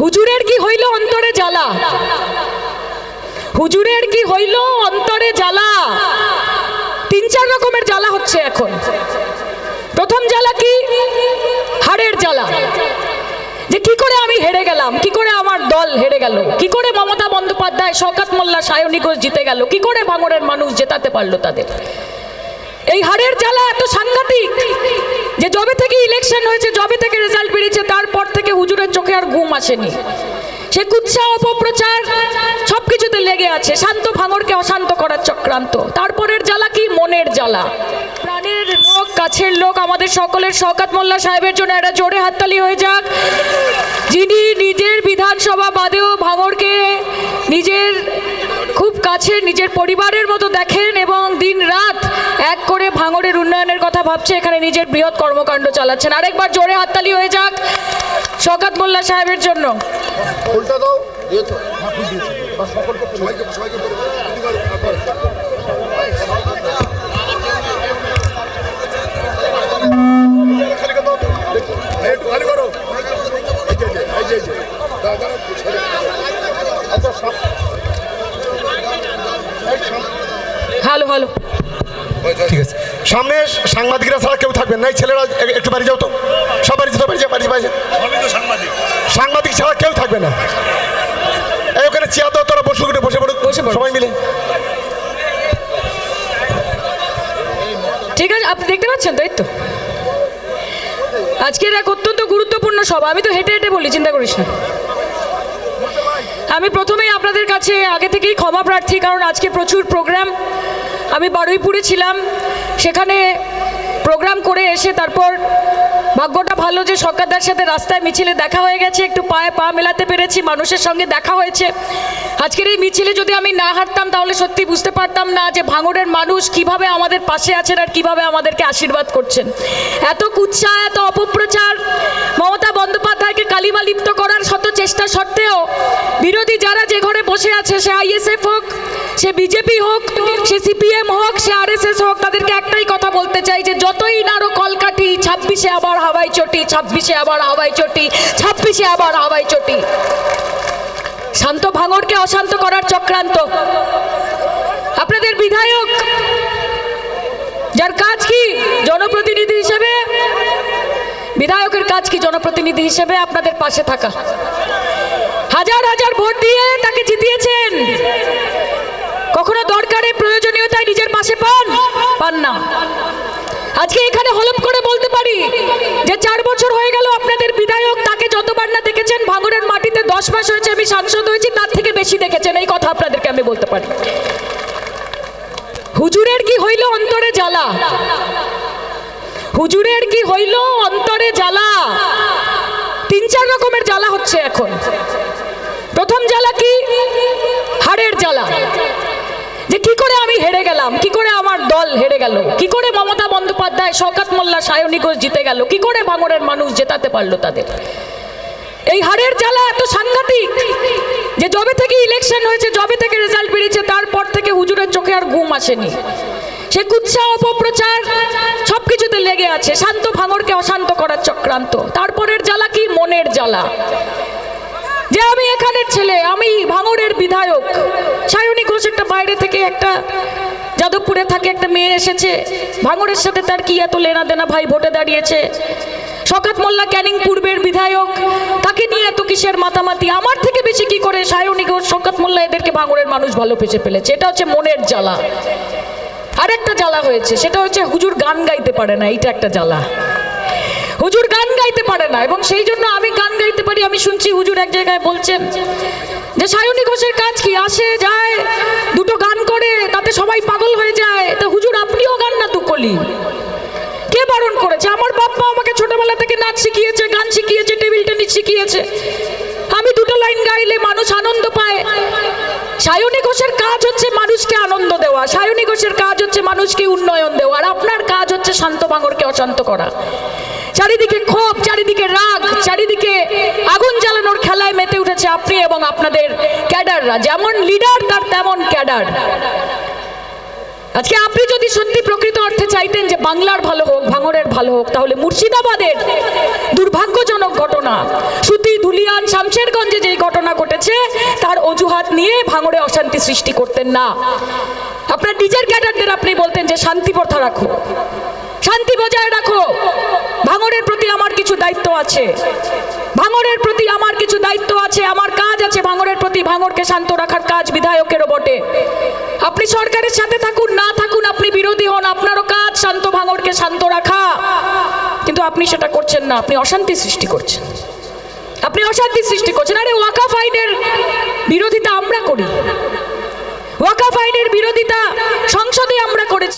হুজুরের কি হইল অন্তরে জ্বালা? হুজুরের কি হইল অন্তরে জ্বালা? তিন চার রকমের জ্বালা হচ্ছে এখন। প্রথম জ্বালা কি? হাড়ের জ্বালা। যে কি করে আমি হেরে গেলাম? কি করে আমার দল হেরে গেল? কি করে মমতা বন্দ্যোপাধ্যায়, শওকাত মোল্লা সায়নী জিতে গেল? কি করে ভাঙড়ের মানুষ জেতাতে পারল তাদের? এই হারের জ্বালা এত সাংঘাতিক যে জবে থেকে ইলেকশন হয়েছে জবে থেকে রেজাল্ট বেরিয়েছে, তারপর থেকে হুজুরের চোখে আর ঘুম আসেনি। সে কুৎসা, অপপ্রচার সব কিছুতে লেগে আছে, শান্ত ভাঙরকে অশান্ত করার চক্রান্ত। তারপরের জ্বালা কি? মনের জ্বালা। প্রাণের লোক, কাছের লোক, আমাদের সকলের শওকাত মোল্লা সাহেবের জন্য একটা জোরে হাততালি হয়ে যাক। যিনি নিজের বিধানসভা বাদেও ভাঙরকে নিজের খুব কাছে নিজের পরিবারের মতো দেখেন এবং দিন রাত করে ভাঙড়ের উন্নয়নের কথা ভাবছে এখানে নিজের বৃহৎ কর্মকাণ্ড চালাচ্ছেন। আরেকবার জোরে হাততালি হয়ে যাক শওকাত মোল্লা সাহেবের জন্য। হ্যাঁ ছেড়ে। আচ্ছা, হ্যালো হ্যালো ঠিক আছে। সামনে সাংবাদিকরা ছাড়া কেউ থাকবেন না। ছেলেরা একটু বাড়ি যাও তো। সব বাড়ি যেতে বাড়ি বাড়ি বাড়ি সাংবাদিক। ছাড়া কেউ থাকবে না। এই ওখানে চেয়ার দাও তোরা বসে বসে বসে পড়ো। বসে সবাই মিলে। ঠিক আছে আপনি দেখতে পাচ্ছেন তো এই তো। আজকের এক অত্যন্ত গুরুত্বপূর্ণ সভা। আমি তো হেঁটে হেঁটে বলি চিন্তা করিস না। আমি প্রথমেই আপনাদের কাছে আগে থেকেই ক্ষমা প্রার্থী কারণ আজকে প্রচুর প্রোগ্রাম আমি বারুইপুরে ছিলাম, সেখানে প্রোগ্রাম করে এসে তারপর ভাগ্যটা ভালো যে সরকারদার সাথে রাস্তায় মিছিলে দেখা হয়ে গেছে, একটু পায়ে পা মেলাতে পেরেছি, মানুষের সঙ্গে দেখা হয়েছে। আজকের এই মিছিলে যদি আমি না হাঁটতাম তাহলে সত্যি বুঝতে পারতাম না যে ভাঙড়ের মানুষ কীভাবে আমাদের পাশে আছেন আর কীভাবে আমাদেরকে আশীর্বাদ করছেন। এত কুৎসা, এত অপপ্রচার, মমতা বন্দ্যোপাধ্যায়কে কালিমা লিপ্ত করার শত চেষ্টা সত্ত্বেও বিরোধী যারা যে ঘরে বসে আছে, সে আইএসএফ হোক, সে বিজেপি হোক, সে সিপিএম হোক, সে আরএসএস হোক, তাদেরকে একটাই কথা বলতে চাই যে যতই নাড়ো কলকাঠি, ছাব্বিশে আবার হাওয়াই চটি, ছাব্বিশে আবার হাওয়াই চটি, ছাব্বিশে আবার হাওয়াই চটি। শান্ত ভাঙড়কে অশান্ত করার চক্রান্ত। আপনাদের বিধায়ক, যার কাজ কি? জনপ্রতিনিধি হিসেবে বিধায়কের কাজ কি জনপ্রতিনিধি হিসেবে আপনাদের পাশে থাকা? হাজার হাজার ভোট দিয়ে তাকে জিতিয়েছেন। কখনো দরকারে প্রয়োজনীয়তায় নিজের পাশে পান? পান না। আজকে এখানে হলপ করে বলতে পারি যে চার বছর হয়ে গেল আপনাদের বিধায়ক তাকে যতবার না দেখেছেন ভাঙড়ের মাটিতে দশ মাস হয়েছে আমি সাংসদ হয়েছি, তার থেকে বেশি দেখেছেন। এই কথা আপনাদেরকে আমি বলতে পারি। হুজুরের কি হইল অন্তরে জ্বালা? হুজুরের কি হইল? অন্তরে জ্বালা। তিন চার রকমের জ্বালা হচ্ছে এখন। প্রথম জ্বালা কি? হাড়ের জ্বালা। যে কি করে আমি হেরে গেলাম? কি করে আমার দল হেরে গেল? কি করে মমতা বন্দ্যোপাধ্যায়, শওকাত মোল্লা, সায়নী ঘোষ জিতে গেল? কি করে ভাঙড়ের মানুষ জেতাতে পারল তাদের? এই হাড়ের জ্বালা এত সাংঘাতিক যে জবে থেকে ইলেকশন হয়েছে জবে থেকে রেজাল্ট বেরিয়েছে, তারপর থেকে হুজুরের চোখে আর ঘুম আসেনি। সে কুৎসা, অপপ্রচার সব কিছুতে লেগে আছে। শান্ত ভাঙরকে অশান্ত করার চক্রান্ত। তারপরের জ্বালা কি? মনের জ্বালা। যে আমি এখানের ছেলে, আমি ভাঙরের বিধায়ক। সায়নী ঘোষ একটা বাইরে থেকে একটা যাদবপুরে থাকে, একটা মেয়ে এসেছে। ভাঙরের সাথে তার কি এত লেনা দেনা ভাই ভোটে দাঁড়িয়েছে? শকাত মোল্লা ক্যানিং পূর্বের বিধায়ক। তাকে নিয়ে এত কিসের মাতামাতি? আমার থেকে বেশি কি করে সায়নী ঘোষ, শকাত মোল্লা এদেরকে ভাঙরের মানুষ ভালো পেছে ফেলেছে? এটা হচ্ছে মনের জ্বালা। আর একটা জ্বালা হয়েছে, সেটা হচ্ছে হুজুর গান গাইতে পারে না, এইটা একটা জ্বালা। হুজুর গান গাইতে পারে না, এবং সেই জন্য আমি গান গাইতে পারি, আমি শুনছি হুজুর এক জায়গায় বলছেন যে সায়নী ঘোষের কাজ কি? আসে, যায়, দুটো গান করে, তাতে সবাই পাগল হয়ে যায়। তা হুজুর, আপনিও গান না তুকলি? কে বারণ করেছে? আমার বাপ্পা আমাকে ছোটবেলা থেকে নাচ শিখিয়েছে, গান শিখিয়েছে, টেবিল টেনিস শিখিয়েছে। আমি দুটো লাইন গাইলে মানুষ আনন্দ পায়। সায়নী ঘোষের কাজ হচ্ছে মানুষকে আনন্দ দেওয়া সায়নী ঘোষের কাজ হচ্ছে মানুষকে উন্নয়ন দেওয়া, আর আপনার কাজ হচ্ছে শান্ত ভাঙরকে অশান্ত করা। চারিদিকে ক্ষোভ, চারিদিকে রাগ, চারিদিকে আগুন জ্বালানোর খেলায় মেতে উঠেছে আপনি এবং আপনাদের ক্যাডাররা। যেমন লিডার তার তেমন ক্যাডার। আজকে আপনি যদি সত্যি প্রকৃত অর্থে চাইতেন যে বাংলার ভালো হোক ভাঙরের ভালো হোক, তাহলে মুর্শিদাবাদের দুর্ভাগ্যজনক ঘটনা, সুতি ধুলিয়ান শামশেরগঞ্জে যে ঘটনা ঘটেছে, তার অজুহাত নিয়ে ভাঙরে অশান্তি সৃষ্টি করতেন না। আপনার নিজের ক্যাডারদের আপনি বলতেন যে শান্তি প্রথা রাখো শান্তি বজায় রাখো। ভাঙড়ের প্রতি আমার কিছু দায়িত্ব আছে। ভাঙড়ের প্রতি আমার কিছু দায়িত্ব আছে, আমার কাজ আছে ভাঙড়ের প্রতি। ভাঙড়কে শান্ত রাখার কাজ বিধায়কেরও বটে। আপনি সরকারের সাথে থাকুন, না থাকুন, আপনি বিরোধী হন, আপনারও কাজ শান্ত ভাঙড়কে শান্ত রাখা। কিন্তু আপনি সেটা করছেন না, আপনি অশান্তি সৃষ্টি করছেন। আপনি অশান্তি সৃষ্টি করছেন। আরে ওয়াকাফ আইনের বিরোধিতা আমরা করি। ওয়াকাফ আইনের বিরোধিতা সংসদে আমরা করেছি।